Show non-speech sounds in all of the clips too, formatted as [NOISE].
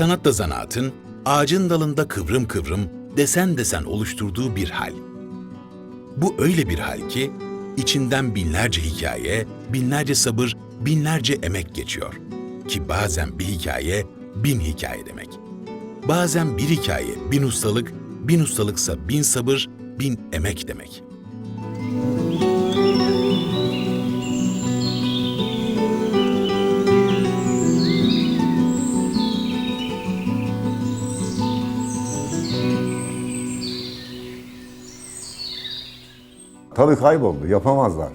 Sanatta zanaatın ağacın dalında kıvrım kıvrım, desen desen oluşturduğu bir hal. Bu öyle bir hal ki içinden binlerce hikaye, binlerce sabır, binlerce emek geçiyor. Ki bazen bir hikaye bin hikaye demek. Bazen bir hikaye bin ustalık, bin ustalıksa bin sabır, bin emek demek. Tabii kayboldu, yapamazlar.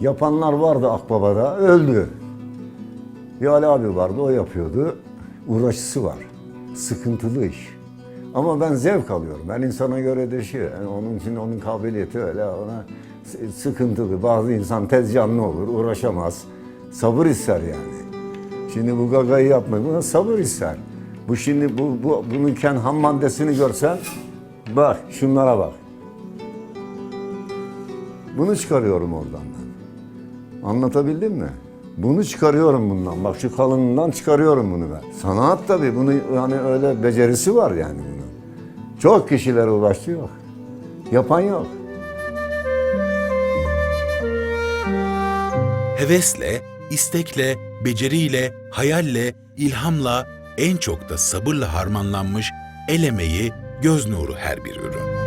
Yapanlar vardı Akbaba'da, öldü. Bir Ali abi vardı, o yapıyordu. Uğraşısı var. Sıkıntılı iş. Ama ben zevk alıyorum. Ben insana göre değişiyor. Yani onun için onun kabiliyeti öyle ona sıkıntılı. Bazı insan tez canlı olur, uğraşamaz. Sabır ister yani. Şimdi bu gagayı yapmak, buna sabır ister. Bu şimdi bu, bu bunun ken ham maddesini görsen, bak şunlara bak. Bunu çıkarıyorum oradan ben. Anlatabildim mi? Bunu çıkarıyorum bundan. Bak şu kalınından çıkarıyorum bunu ben. Sanat tabii bunu yani öyle becerisi var yani bunun. Çok kişiler uğraştı yok. Yapan yok. Hevesle, istekle, beceriyle, hayalle, ilhamla, en çok da sabırla harmanlanmış el emeği, göz nuru her bir ürün.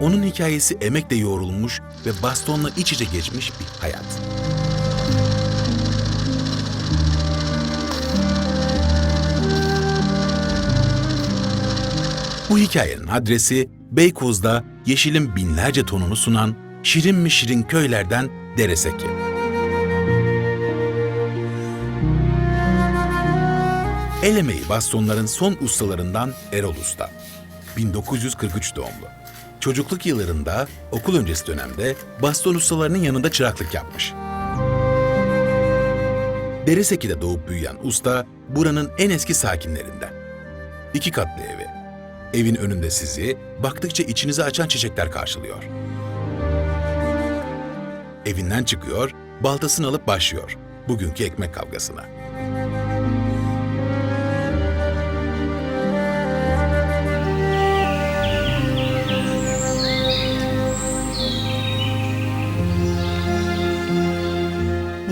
Onun hikayesi emekle yoğrulmuş ve bastonla iç içe geçmiş bir hayat. Bu hikayenin adresi Beykoz'da yeşilin binlerce tonunu sunan şirin mi şirin köylerden Dereseki. El emeği bastonların son ustalarından Erol Usta. 1943 doğumlu. Çocukluk yıllarında okul öncesi dönemde baston ustalarının yanında çıraklık yapmış. Dereseki'de doğup büyüyen usta buranın en eski sakinlerinden. İki katlı evi. Evin önünde sizi baktıkça içinizi açan çiçekler karşılıyor. Evinden çıkıyor, baltasını alıp başlıyor bugünkü ekmek kavgasına.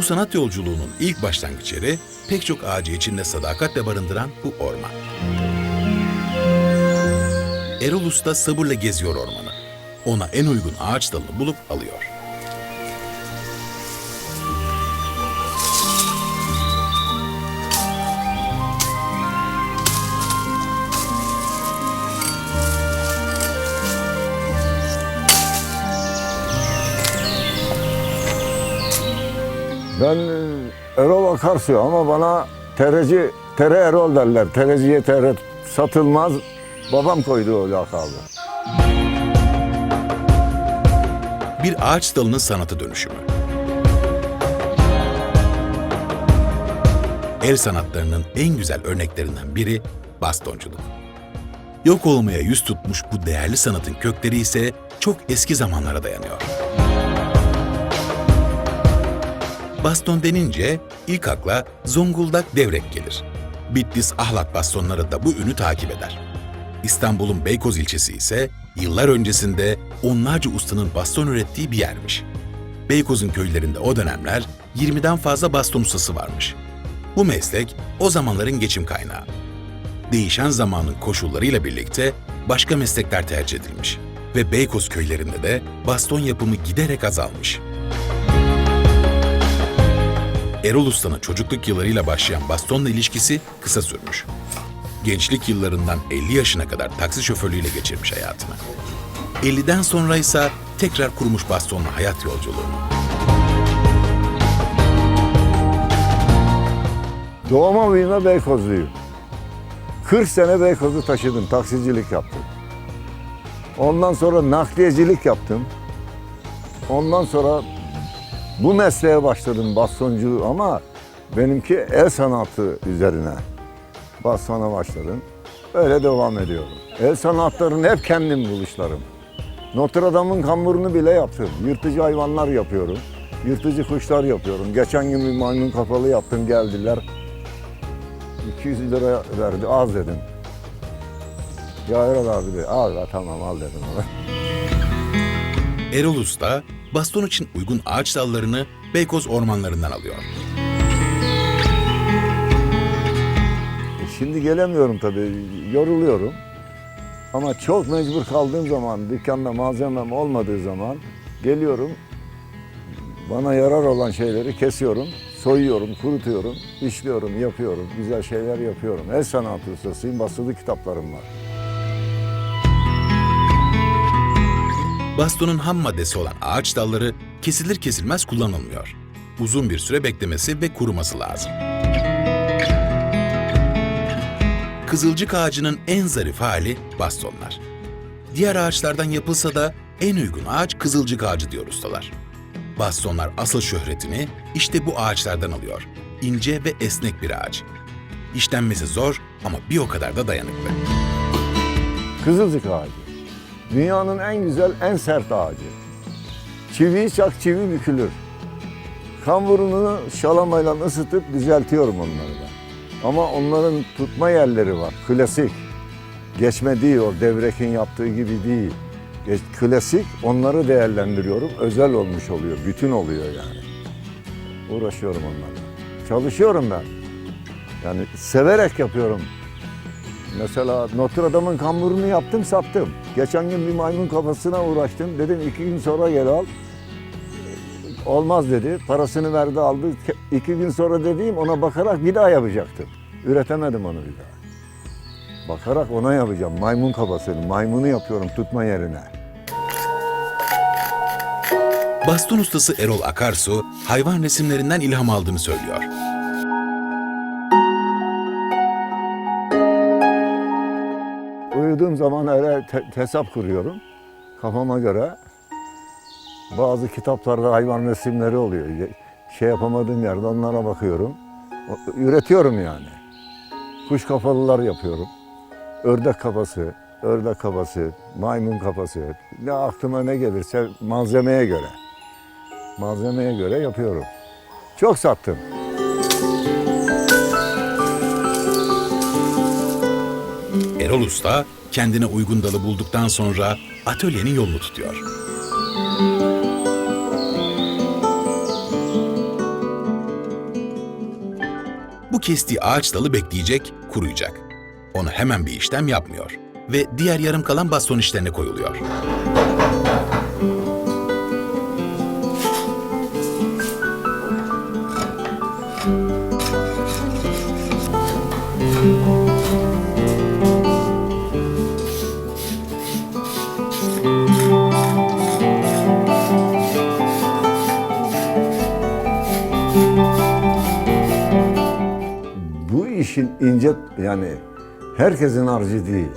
Sanat yolculuğunun ilk başlangıç yeri pek çok ağacı içinde sadakatle barındıran bu orman. Erol Usta sabırla geziyor ormanı. Ona en uygun ağaç dalını bulup alıyor. Ben e, Erol Akarsu ama bana tereci, tere Erol derler. Tereciye tere satılmaz. Babam koydu o lakabı. Bir ağaç dalının sanatı dönüşümü. El sanatlarının en güzel örneklerinden biri bastonculuk. Yok olmaya yüz tutmuş bu değerli sanatın kökleri ise çok eski zamanlara dayanıyor. Baston denince ilk akla Zonguldak devrek gelir. Bitlis ahlak bastonları da bu ünü takip eder. İstanbul'un Beykoz ilçesi ise yıllar öncesinde onlarca ustanın baston ürettiği bir yermiş. Beykoz'un köylerinde o dönemler 20'den fazla baston ustası varmış. Bu meslek o zamanların geçim kaynağı. Değişen zamanın koşullarıyla birlikte başka meslekler tercih edilmiş ve Beykoz köylerinde de baston yapımı giderek azalmış. Erol Usta'nın çocukluk yıllarıyla başlayan bastonla ilişkisi kısa sürmüş. Gençlik yıllarından 50 yaşına kadar taksi şoförlüğüyle geçirmiş hayatını. 50'den sonra ise tekrar kurmuş bastonla hayat yolculuğunu. Doğma büyüme Beykozluyum. 40 sene Beykoz'u taşıdım, taksicilik yaptım. Ondan sonra nakliyecilik yaptım. Ondan sonra bu mesleğe başladım bastoncu ama benimki el sanatı üzerine. Bastona başladım. Öyle devam ediyorum. El sanatlarını hep kendim buluşlarım. Notre Dame'ın kamburunu bile yaptım. Yırtıcı hayvanlar yapıyorum. Yırtıcı kuşlar yapıyorum. Geçen gün bir maymun kafalı yaptım geldiler. 200 lira verdi az dedim. Ya Erol abi de al tamam al dedim ona. Erol Usta, baston için uygun ağaç dallarını Beykoz ormanlarından alıyor. E Şimdi gelemiyorum tabii, yoruluyorum. Ama çok mecbur kaldığım zaman, dükkanda malzemem olmadığı zaman geliyorum. Bana yarar olan şeyleri kesiyorum, soyuyorum, kurutuyorum, işliyorum, yapıyorum, güzel şeyler yapıyorum. El sanatı ustasıyım, basılı kitaplarım var. Bastonun ham maddesi olan ağaç dalları kesilir kesilmez kullanılmıyor. Uzun bir süre beklemesi ve kuruması lazım. Kızılcık ağacının en zarif hali bastonlar. Diğer ağaçlardan yapılsa da en uygun ağaç kızılcık ağacı diyor ustalar. Bastonlar asıl şöhretini işte bu ağaçlardan alıyor. İnce ve esnek bir ağaç. İşlenmesi zor ama bir o kadar da dayanıklı. Kızılcık ağacı. Dünyanın en güzel, en sert ağacı. Çiviyi çak, çivi bükülür. Kamburunu şalamayla ısıtıp düzeltiyorum onları da. Ama onların tutma yerleri var, klasik. Geçme değil o devrekin yaptığı gibi değil. Klasik, onları değerlendiriyorum. Özel olmuş oluyor, bütün oluyor yani. Uğraşıyorum onlarla. Çalışıyorum ben. Yani severek yapıyorum. Mesela Notre Dame'ın kamburunu yaptım sattım. Geçen gün bir maymun kafasına uğraştım. Dedim iki gün sonra gel al. Olmaz dedi. Parasını verdi aldı. İki gün sonra dediğim ona bakarak bir daha yapacaktım. Üretemedim onu bir daha. Bakarak ona yapacağım. Maymun kafasını. Maymunu yapıyorum tutma yerine. Baston ustası Erol Akarsu, hayvan resimlerinden ilham aldığını söylüyor. Uyuduğum zaman öyle hesap kuruyorum. Kafama göre. Bazı kitaplarda hayvan resimleri oluyor. Şey yapamadığım yerde onlara bakıyorum. Üretiyorum yani. Kuş kafalılar yapıyorum. Ördek kafası, ördek kafası, maymun kafası. Ne aklıma ne gelirse malzemeye göre. Malzemeye göre yapıyorum. Çok sattım. Erol Usta, kendine uygun dalı bulduktan sonra atölyenin yolunu tutuyor. Bu kestiği ağaç dalı bekleyecek, kuruyacak. Onu hemen bir işlem yapmıyor ve diğer yarım kalan baston işlerine koyuluyor. Yani herkesin harcı değil.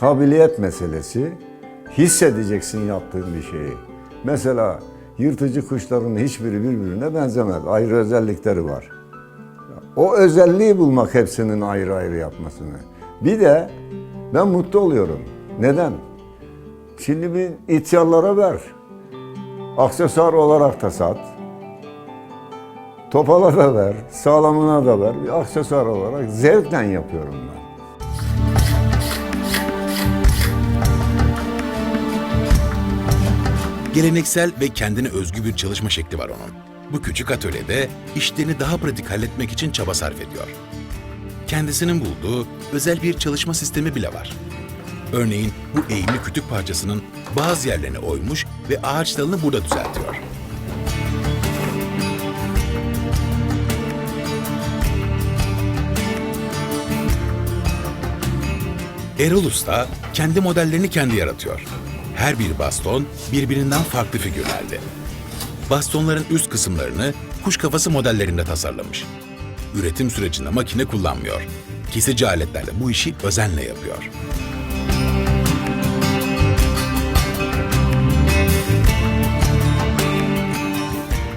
Kabiliyet meselesi. Hissedeceksin yaptığın bir şeyi. Mesela yırtıcı kuşların hiçbiri birbirine benzemez. Ayrı özellikleri var. O özelliği bulmak hepsinin ayrı ayrı yapmasını. Bir de ben mutlu oluyorum. Neden? Şimdi bir ihtiyarlara ver. Aksesuar olarak da sat. Topala da ver, sağlamına da ver. Bir aksesuar olarak zevkle yapıyorum ben. Geleneksel ve kendine özgü bir çalışma şekli var onun. Bu küçük atölyede işlerini daha pratik halletmek için çaba sarf ediyor. Kendisinin bulduğu özel bir çalışma sistemi bile var. Örneğin bu eğimli kütük parçasının bazı yerlerini oymuş ve ağaç dalını burada düzeltiyor. Erol Usta kendi modellerini kendi yaratıyor. Her bir baston birbirinden farklı figürlerde. Bastonların üst kısımlarını kuş kafası modellerinde tasarlamış. Üretim sürecinde makine kullanmıyor. Kesici aletlerle bu işi özenle yapıyor.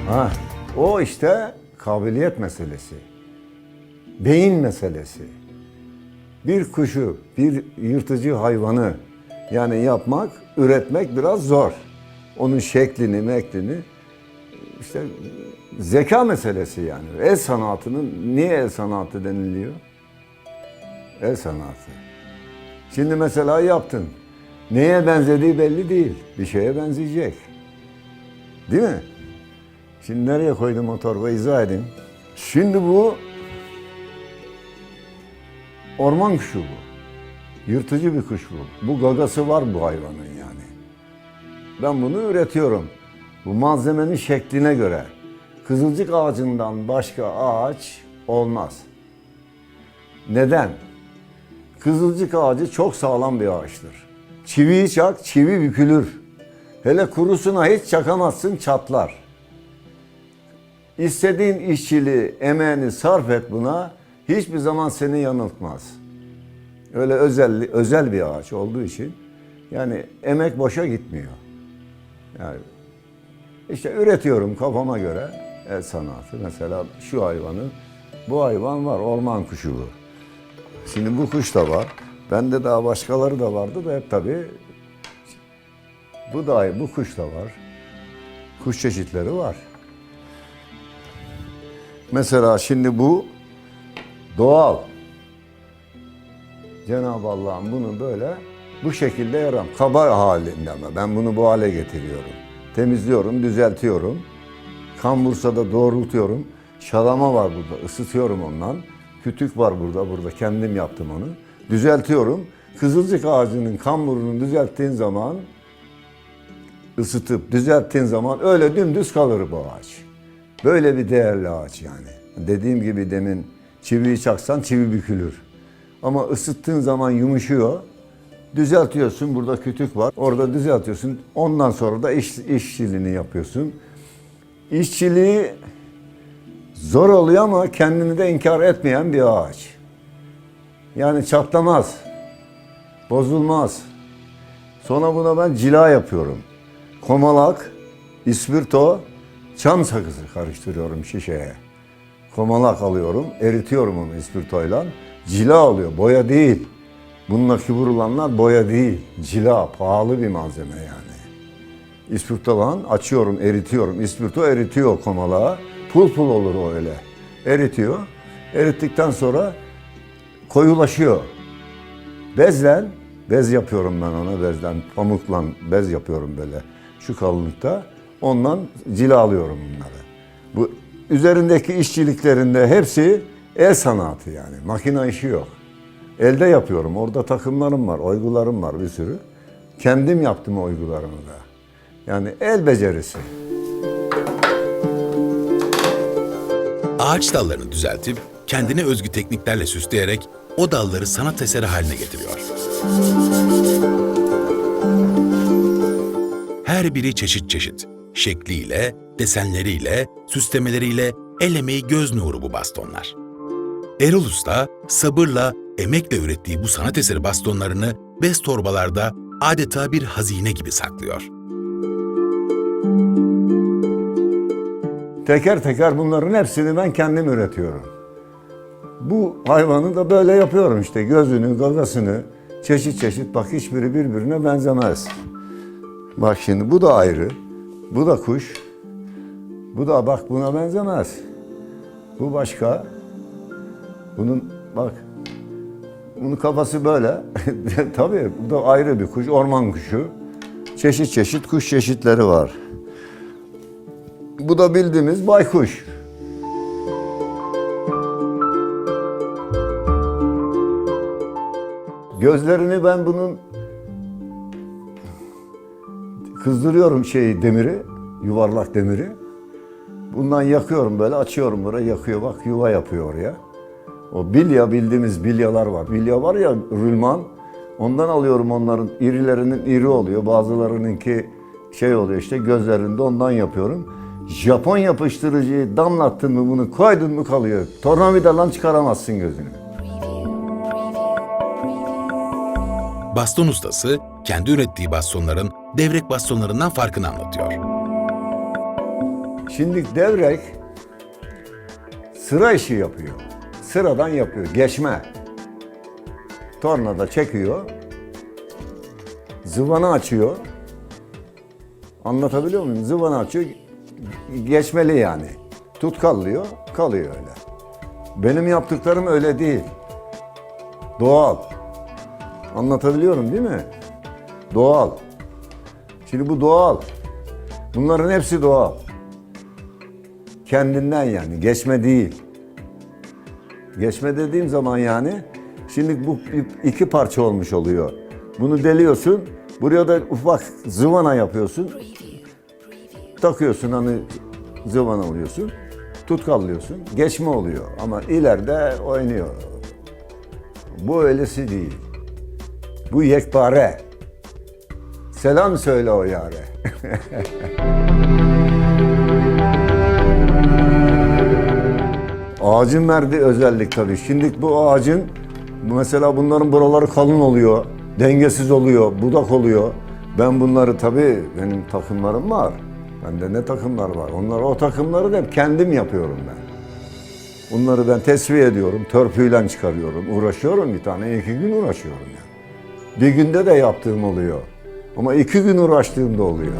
Ha, o işte kabiliyet meselesi. Beyin meselesi. Bir kuşu, bir yırtıcı hayvanı yani yapmak, üretmek biraz zor. Onun şeklini, meklini işte zeka meselesi yani. El sanatının niye el sanatı deniliyor? El sanatı. Şimdi mesela yaptın. Neye benzediği belli değil. Bir şeye benzeyecek. Değil mi? Şimdi nereye koydum o torbayı izah edeyim. Şimdi bu orman kuşu bu. Yırtıcı bir kuş bu. Bu gagası var bu hayvanın yani. Ben bunu üretiyorum. Bu malzemenin şekline göre. Kızılcık ağacından başka ağaç olmaz. Neden? Kızılcık ağacı çok sağlam bir ağaçtır. Çiviyi çak, çivi bükülür. Hele kurusuna hiç çakamazsın, çatlar. İstediğin işçiliği, emeğini sarf et buna, hiçbir zaman seni yanıltmaz. Öyle özel, özel bir ağaç olduğu için yani emek boşa gitmiyor. Yani işte üretiyorum kafama göre el sanatı. Mesela şu hayvanı, bu hayvan var, orman kuşu bu. Şimdi bu kuş da var. Bende daha başkaları da vardı da hep tabii bu da bu kuş da var. Kuş çeşitleri var. Mesela şimdi bu doğal. Cenab-ı Allah'ın bunu böyle bu şekilde yaram. Kaba halinde ama ben bunu bu hale getiriyorum. Temizliyorum, düzeltiyorum. Kambursa da doğrultuyorum. Şalama var burada, ısıtıyorum ondan. Kütük var burada, burada kendim yaptım onu. Düzeltiyorum. Kızılcık ağacının kamburunu düzelttiğin zaman ısıtıp düzelttiğin zaman öyle dümdüz kalır bu ağaç. Böyle bir değerli ağaç yani. Dediğim gibi demin çiviyi çaksan çivi bükülür. Ama ısıttığın zaman yumuşuyor. Düzeltiyorsun. Burada kütük var. Orada düzeltiyorsun. Ondan sonra da iş, işçiliğini yapıyorsun. İşçiliği zor oluyor ama kendini de inkar etmeyen bir ağaç. Yani çatlamaz. Bozulmaz. Sonra buna ben cila yapıyorum. Komalak, ispirto, çam sakızı karıştırıyorum şişeye. Komalak alıyorum, eritiyorum onu ispirtoyla. Cila oluyor, boya değil. Bununla vurulanlar boya değil, cila, pahalı bir malzeme yani. İspirtolan açıyorum, eritiyorum. İspirto eritiyor komalağı. Pul pul olur o öyle. Eritiyor. Erittikten sonra koyulaşıyor. Bezlen, bez yapıyorum ben ona bezden. Pamukla bez yapıyorum böyle şu kalınlıkta. Ondan cila alıyorum bunları. Üzerindeki işçiliklerinde hepsi el sanatı yani. Makine işi yok. Elde yapıyorum. Orada takımlarım var, oygularım var bir sürü. Kendim yaptım oygularımı da. Yani el becerisi. Ağaç dallarını düzeltip kendine özgü tekniklerle süsleyerek o dalları sanat eseri haline getiriyor. Her biri çeşit çeşit. Şekliyle, desenleriyle, süslemeleriyle el emeği göz nuru bu bastonlar. Erol Usta sabırla, emekle ürettiği bu sanat eseri bastonlarını bez torbalarda adeta bir hazine gibi saklıyor. Teker teker bunların hepsini ben kendim üretiyorum. Bu hayvanı da böyle yapıyorum işte gözünü, gagasını çeşit çeşit bak hiçbiri birbirine benzemez. Bak şimdi bu da ayrı. Bu da kuş. Bu da bak buna benzemez. Bu başka. Bunun bak bunun kafası böyle. [LAUGHS] Tabii bu da ayrı bir kuş, orman kuşu. Çeşit çeşit kuş çeşitleri var. Bu da bildiğimiz baykuş. Gözlerini ben bunun kızdırıyorum şeyi demiri, yuvarlak demiri. Bundan yakıyorum böyle açıyorum buraya yakıyor bak yuva yapıyor oraya. O bilya bildiğimiz bilyalar var. Bilya var ya rülman. Ondan alıyorum onların irilerinin iri oluyor. Bazılarınınki şey oluyor işte gözlerinde ondan yapıyorum. Japon yapıştırıcıyı damlattın mı bunu koydun mu kalıyor. Tornavidadan çıkaramazsın gözünü. Baston ustası kendi ürettiği bastonların devrek bastonlarından farkını anlatıyor. Şimdi devrek sıra işi yapıyor. Sıradan yapıyor. Geçme. Tornada çekiyor. Zıvanı açıyor. Anlatabiliyor muyum? Zıvanı açıyor. Geçmeli yani. Tutkallıyor, kalıyor öyle. Benim yaptıklarım öyle değil. Doğal. Anlatabiliyorum değil mi? Doğal. Şimdi bu doğal. Bunların hepsi doğal. Kendinden yani, geçme değil. Geçme dediğim zaman yani, şimdi bu iki parça olmuş oluyor. Bunu deliyorsun, buraya da ufak zıvana yapıyorsun. Takıyorsun hani zıvana alıyorsun, tutkallıyorsun, geçme oluyor. Ama ileride oynuyor. Bu öylesi değil. Bu yekpare. Selam söyle o yare. [LAUGHS] Ağacın verdiği özellik tabii. Şimdi bu ağacın mesela bunların buraları kalın oluyor, dengesiz oluyor, budak oluyor. Ben bunları tabii benim takımlarım var. Bende ne takımlar var? Onlar o takımları da hep kendim yapıyorum ben. Bunları ben tesviye ediyorum, törpüyle çıkarıyorum. Uğraşıyorum bir tane, iki gün uğraşıyorum yani. Bir günde de yaptığım oluyor. Ama iki gün uğraştığım da oluyor.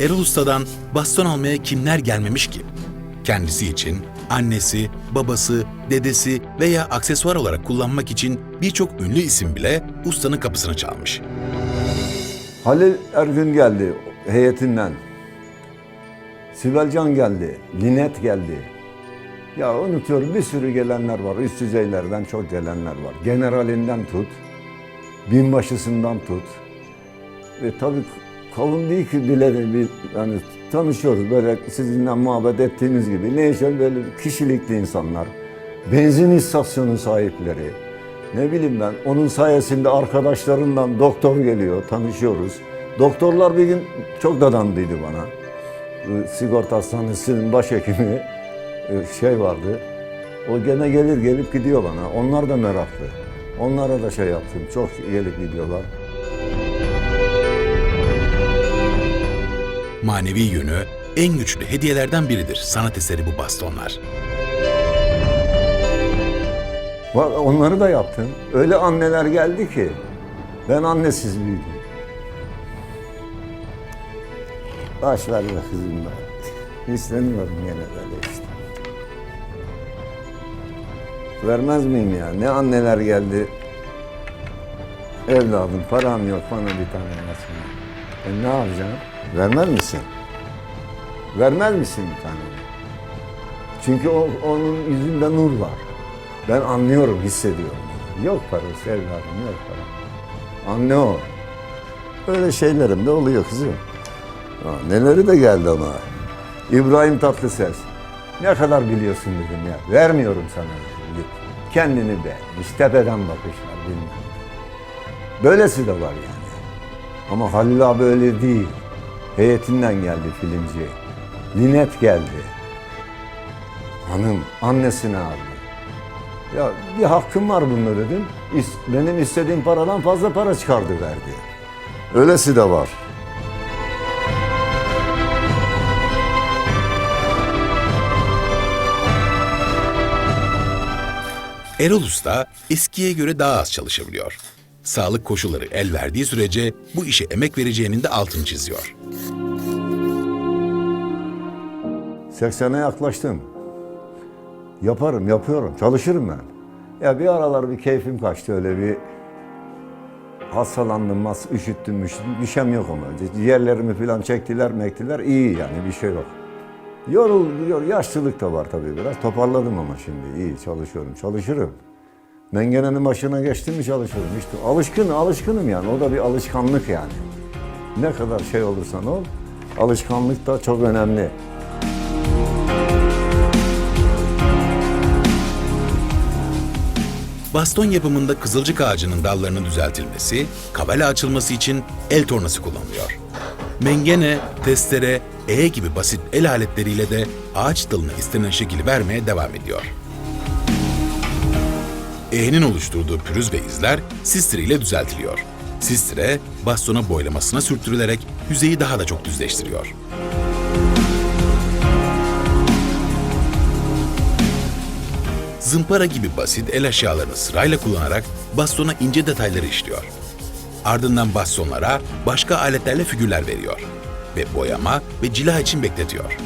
Erol Usta'dan baston almaya kimler gelmemiş ki? Kendisi için annesi, babası, dedesi veya aksesuar olarak kullanmak için birçok ünlü isim bile ustanın kapısını çalmış. Halil Ergün geldi heyetinden. Sibel Can geldi, Linet geldi. Ya unutuyorum bir sürü gelenler var. Üst düzeylerden çok gelenler var. Generalinden tut, binbaşısından tut. Ve tabii kavun değil ki de bir yani tanışıyoruz böyle sizinle muhabbet ettiğimiz gibi. Neyse böyle kişilikli insanlar. Benzin istasyonu sahipleri. Ne bileyim ben onun sayesinde arkadaşlarından doktor geliyor tanışıyoruz. Doktorlar bir gün çok dadandıydı bana. Sigorta hastanesinin başhekimi e, şey vardı. O gene gelir gelip gidiyor bana. Onlar da meraklı. Onlara da şey yaptım. Çok gelip gidiyorlar. Manevi yönü en güçlü hediyelerden biridir sanat eseri bu bastonlar. Onları da yaptım. Öyle anneler geldi ki ben annesiz büyüdüm. Baş ver be kızım be. İstemiyorum gene böyle işte. Vermez miyim ya? Ne anneler geldi. Evladım param yok bana bir tane versene. E ne yapacağım? Vermez misin? Vermez misin bir tane? Çünkü o, onun yüzünde nur var. Ben anlıyorum, hissediyorum. Yok parası evladım, yok para. Anne o. Öyle şeylerim de oluyor kızım. Ha, neleri de geldi ama. İbrahim Tatlıses. Ne kadar biliyorsun dedim ya. Vermiyorum sana. Git. Kendini beğenmiş, tepeden bakışlar bilmem. Böylesi de var yani. Ama Halil abi öyle değil. Heyetinden geldi filmci. Linet geldi. Hanım annesini aldı. Ya bir hakkım var bunda dedim. Benim istediğim paradan fazla para çıkardı verdi. Öylesi de var. Erol Usta eskiye göre daha az çalışabiliyor. Sağlık koşulları el verdiği sürece bu işe emek vereceğinin de altını çiziyor. 80'e yaklaştım. Yaparım, yapıyorum, çalışırım ben. Ya bir aralar bir keyfim kaçtı öyle bir hastalandım, mas, üşüttüm, üşüttüm. Bir şeyim yok ama. Ciğerlerimi falan çektiler, mektiler. iyi yani bir şey yok. Yoruluyor, yaşlılık da var tabii biraz. Toparladım ama şimdi iyi çalışıyorum, çalışırım. Mengenenin başına geçtim mi çalışırım. İşte alışkın, alışkınım yani. O da bir alışkanlık yani. Ne kadar şey olursan ol, alışkanlık da çok önemli. Baston yapımında kızılcık ağacının dallarının düzeltilmesi, kabala açılması için el tornası kullanılıyor. Mengene, testere, eğe gibi basit el aletleriyle de ağaç dalına istenen şekil vermeye devam ediyor. Eğenin oluşturduğu pürüz ve izler sistre ile düzeltiliyor. Sistre, bastona boylamasına sürtürülerek yüzeyi daha da çok düzleştiriyor. Zımpara gibi basit el eşyalarını sırayla kullanarak bastona ince detayları işliyor. Ardından bastonlara başka aletlerle figürler veriyor ve boyama ve cila için bekletiyor.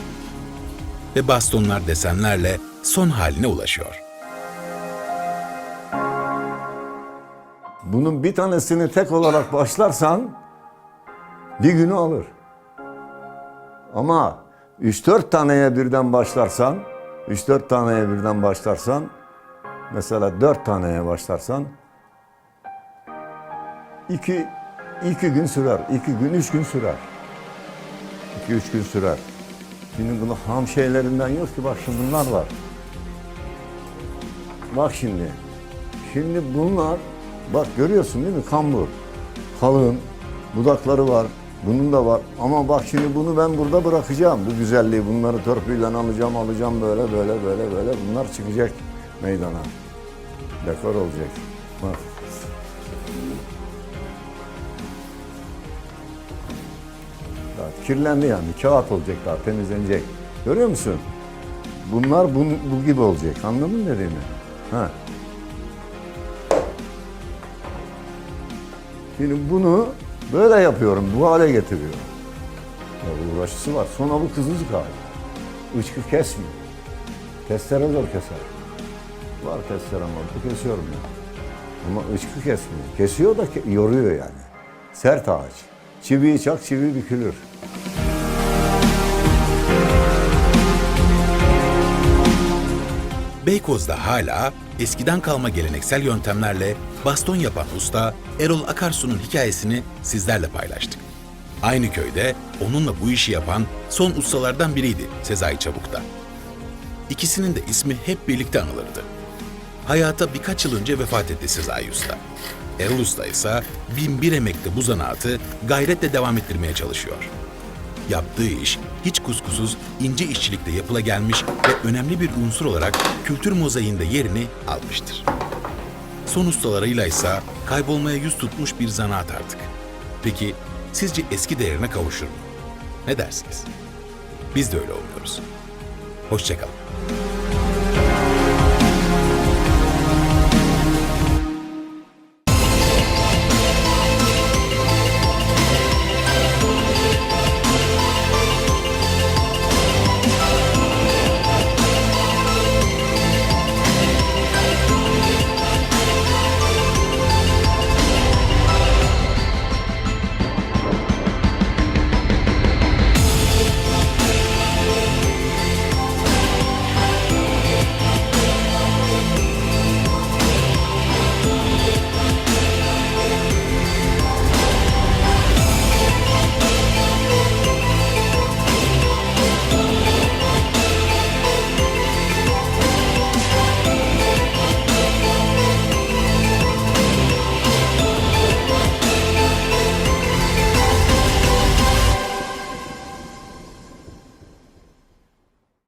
ve bastonlar desenlerle son haline ulaşıyor. Bunun bir tanesini tek olarak başlarsan bir günü alır. Ama 3-4 taneye birden başlarsan, 3-4 taneye birden başlarsan, mesela 4 taneye başlarsan, 2 2 gün sürer, 2 gün, 3 gün sürer. 2-3 gün sürer. Şimdi bunu ham şeylerinden yok ki bak şimdi bunlar var. Bak şimdi. Şimdi bunlar bak görüyorsun değil mi kambur. Kalın, budakları var. Bunun da var. Ama bak şimdi bunu ben burada bırakacağım. Bu güzelliği bunları törpüyle alacağım, alacağım böyle böyle böyle böyle. Bunlar çıkacak meydana. Dekor olacak. Bak. Daha kirlendi yani. Kağıt olacak daha temizlenecek. Görüyor musun? Bunlar bu, bu gibi olacak. Anladın mı dediğimi? Ha. Şimdi bunu böyle yapıyorum. Bu hale getiriyorum. Ya uğraşısı var. Sonra bu kızılcık hali. Üçkü kesmiyor. Testere zor keser. Var testerem var. Bu kesiyorum ya. Ama ıçkı kesmiyor. Kesiyor da yoruyor yani. Sert ağaç. Çiviyi çak, çivi bükülür. Beykoz'da hala eskiden kalma geleneksel yöntemlerle baston yapan usta Erol Akarsu'nun hikayesini sizlerle paylaştık. Aynı köyde onunla bu işi yapan son ustalardan biriydi Sezai Çabuk'ta. İkisinin de ismi hep birlikte anılırdı. Hayata birkaç yıl önce vefat etti Sezai Usta. Erol Usta ise bin bir emekle bu zanaatı gayretle devam ettirmeye çalışıyor. Yaptığı iş hiç kuşkusuz ince işçilikte yapıla gelmiş ve önemli bir unsur olarak kültür mozaiğinde yerini almıştır. Son ustalarıyla ise kaybolmaya yüz tutmuş bir zanaat artık. Peki sizce eski değerine kavuşur mu? Ne dersiniz? Biz de öyle olmuyoruz. Hoşçakalın.